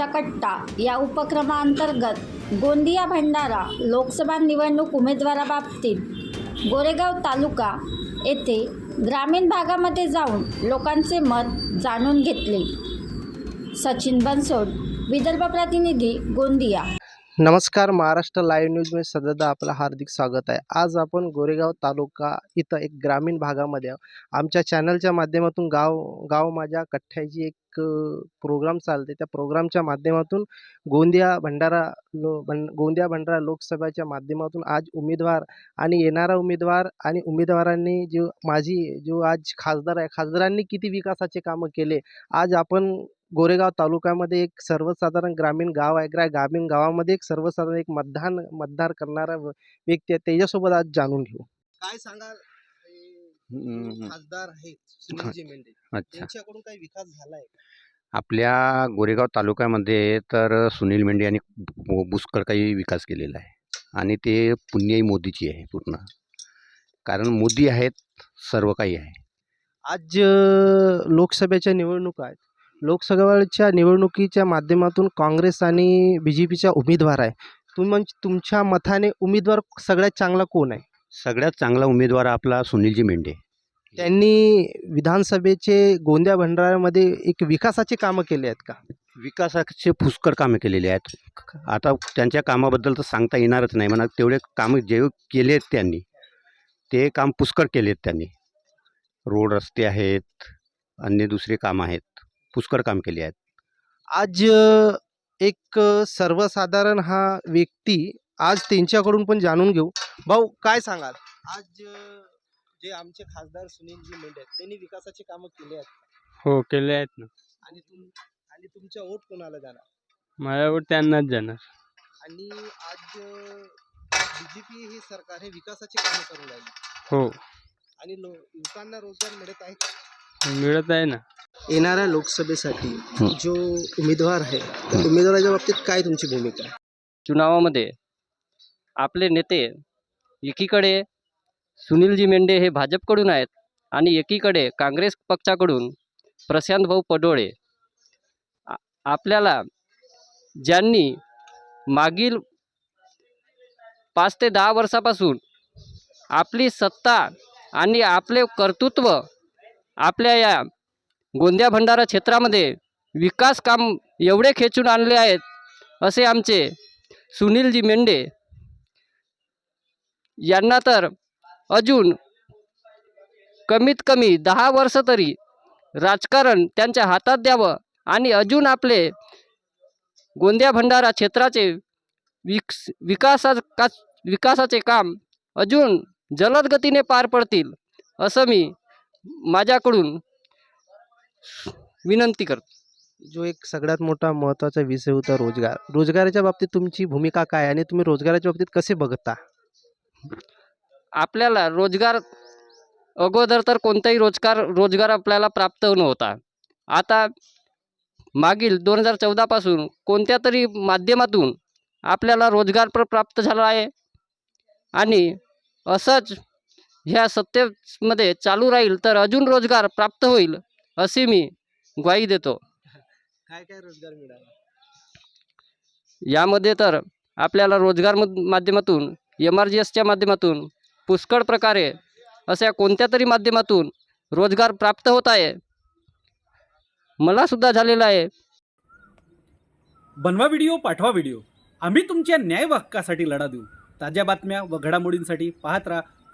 आमचा कट्टा या उपक्रमाअंतर्गत गोंदिया भंडारा लोकसभा निवडणूक उमेदवाराबाबतीत गोरेगाव तालुका येथे ग्रामीण भागामध्ये जाऊन लोकांचे मत जाणून घेतले. सचिन बनसोड विदर्भ प्रतिनिधी गोंदिया. नमस्कार महाराष्ट्र लाईव्ह न्यूजमध्ये सददा आपलं हार्दिक स्वागत आहे. आज आपण गोरेगाव तालुका इथं एक ग्रामीण भागामध्ये आमच्या चॅनलच्या माध्यमातून गाव गाव माझ्या कठ्ठ्याची एक प्रोग्राम चालते. त्या प्रोग्रामच्या माध्यमातून गोंदिया भंडारा लो भं गोंदिया भंडारा लोकसभेच्या माध्यमातून आज उमेदवार आणि येणारा उमेदवार आणि उमेदवारांनी जो माझी जो आज खासदार आहे खासदारांनी किती विकासाचे कामं केले आज आपण गोरेगाव तालुक्यामध्ये एक सर्वसाधारण ग्रामीण गाव आहे. ग्रा ग्रामीण गावामध्ये एक सर्वसाधारण एक मतदान मतदार करणारा व- व्यक्ती आहे. त्याच्यासोबत आज जाणून घेऊ. काय सांगाल? खासदार आहेत सुनीलजी मेंढे अच्छा त्यांच्याकडून काही विकास झालाय आपल्या गोरेगाव तालुक्यामध्ये तर सुनील मेंढे यांनी पुष्कळ काही विकास केलेला आहे. आणि ते पुण्याई मोदीची आहे पूर्ण. कारण मोदी आहेत सर्व काही आहे. आज लोकसभेच्या निवडणुका आहेत. लोकसभेच्या निवडणुकीच्या माध्यमातून काँग्रेस आणि बी जे पीचा उमेदवार आहे. तुम तुमच्या मताने उमेदवार सगळ्यात चांगला कोण आहे? सगळ्यात चांगला उमेदवार आपला सुनीलजी मेंढे. त्यांनी विधानसभेचे गोंदिया भंडाऱ्यामध्ये एक विकासाचे कामं केले आहेत का? विकासाचे पुष्कळ कामे केलेली आहेत. आता त्यांच्या कामाबद्दल तर सांगता येणारच नाही. म्हणा तेवढे कामं जे केले आहेत त्यांनी ते काम पुष्कळ केले आहेत त्यांनी. रोड रस्ते आहेत अन्य दुसरे कामं आहेत. पुष्कळ काम केले आहेत. आज एक सर्वसाधारण हा व्यक्ती आज त्यांच्याकडून पण जाणून घेऊ. भाऊ काय सांगाल? आज जे आमचे खासदार सुनीलजी मेंढे आहेत त्यांनी विकासाचे कामं केले आहेत हो केले आहेत ना. आणि तुम आणि तुमचा वोट कोणाला जाणार? माझ्यावर त्यांनाच जाणार. आणि आज बीजेपी ही सरकार हे विकासाचे कामं करून राहिली हो. आणि लो युवकांना रोजगार मिळत आहे मिळत आहे ना? येणाऱ्या लोकसभेसाठी जो उमेदवार आहे त्या उमेदवाराच्या बाबतीत काय तुमची भूमिका आहे? चुनावामध्ये आपले नेते एकीकडे सुनीलजी मेंढे हे भाजपकडून आहेत आणि एकीकडे काँग्रेस पक्षाकडून प्रशांत भाऊ पडोळे. आ- आपल्याला ज्यांनी मागील पाच ते दहा वर्षापासून आपली सत्ता आणि आपले कर्तृत्व आपल्या या गोंदिया भंडारा क्षेत्रामध्ये विकास काम एवढे खेचून आणले आहेत असे आमचे सुनीलजी मेंढे यांना तर अजून कमीत कमी दहा वर्ष तरी राजकारण त्यांच्या हातात द्यावं आणि अजून आपले गोंदिया भंडारा क्षेत्राचे विक्स विकासा का विकासाचे काम अजून जलद गतीने पार पडतील असं मी माझ्याकडून विनंती करतो. जो एक सगळ्यात मोठा महत्त्वाचा विषय होता रोजगार. रोजगाराच्या बाबतीत तुमची भूमिका काय आणि तुम्ही रोजगाराच्या बाबतीत कसे बघता? आपल्याला रोजगार अगोदर तर कोणताही रोजगार रोजगार आपल्याला प्राप्त नव्हता. आता मागील दोन हजार चौदापासून कोणत्या तरी माध्यमातून आपल्याला रोजगार प्र प्राप्त झाला आहे. आणि असंच ह्या सत्तेमध्ये चालू राहील तर अजून रोजगार प्राप्त होईल अशी मी ग्वाही देतो. काय काय रोजगार मिळाला? यामध्ये तर आपल्याला रोजगार मध- माध्यमातून एम आर जी एसच्या माध्यमातून पुष्कळ प्रकारे अशा कोणत्या तरी माध्यमातून रोजगार प्राप्त होत आहे. मलासुद्धा झालेला आहे. बनवा व्हिडिओ पाठवा व्हिडिओ. आम्ही तुमच्या न्याय हक्कासाठी लढा देऊ. ताज्या बातम्या व घडामोडींसाठी पाहत राहा.